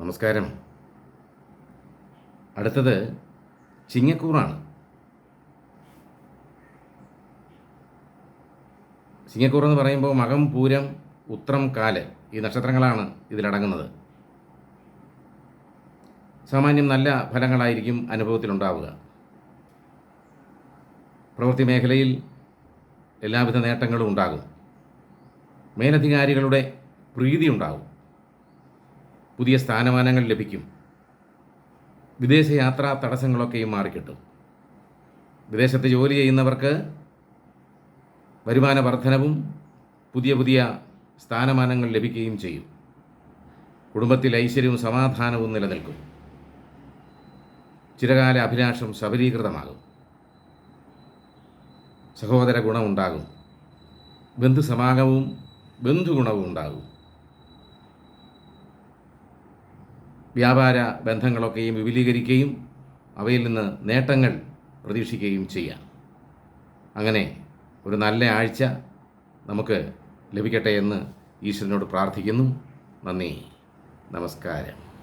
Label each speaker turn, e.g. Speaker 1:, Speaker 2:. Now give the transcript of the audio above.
Speaker 1: നമസ്കാരം. അടുത്തത് ചിങ്ങക്കൂറാണ്. ചിങ്ങക്കൂർ എന്ന് പറയുമ്പോൾ മകം പൂരം ഉത്രം കാൽ ഈ നക്ഷത്രങ്ങളാണ് ഇതിലടങ്ങുന്നത്. സാമാന്യം നല്ല ഫലങ്ങളായിരിക്കും അനുഭവത്തിലുണ്ടാവുക. പ്രവൃത്തി മേഖലയിൽ എല്ലാവിധ നേട്ടങ്ങളും ഉണ്ടാകും. മേലധികാരികളുടെ പ്രീതി ഉണ്ടാകും. പുതിയ സ്ഥാനമാനങ്ങൾ ലഭിക്കും. വിദേശയാത്രാ തടസ്സങ്ങളൊക്കെയും മാറിക്കിട്ടും. വിദേശത്ത് ജോലി ചെയ്യുന്നവർക്ക് വരുമാന വർധനവും പുതിയ പുതിയ സ്ഥാനമാനങ്ങൾ ലഭിക്കുകയും ചെയ്യും. കുടുംബത്തിൽ ഐശ്വര്യവും സമാധാനവും നിലനിൽക്കും. ചിരകാല അഭിലാഷം സബലീകൃതമാകും. സഹോദര ഗുണമുണ്ടാകും. ബന്ധുസമാഗമവും ബന്ധുഗുണവും ഉണ്ടാകും. വ്യാപാര ബന്ധങ്ങളൊക്കെയും വിപുലീകരിക്കുകയും അവയിൽ നിന്ന് നേട്ടങ്ങൾ പ്രതീക്ഷിക്കുകയും ചെയ്യാം. അങ്ങനെ ഒരു നല്ല ആഴ്ച നമുക്ക് ലഭിക്കട്ടെ എന്ന് ഈശ്വരനോട് പ്രാർത്ഥിക്കുന്നു. നന്ദി. നമസ്കാരം.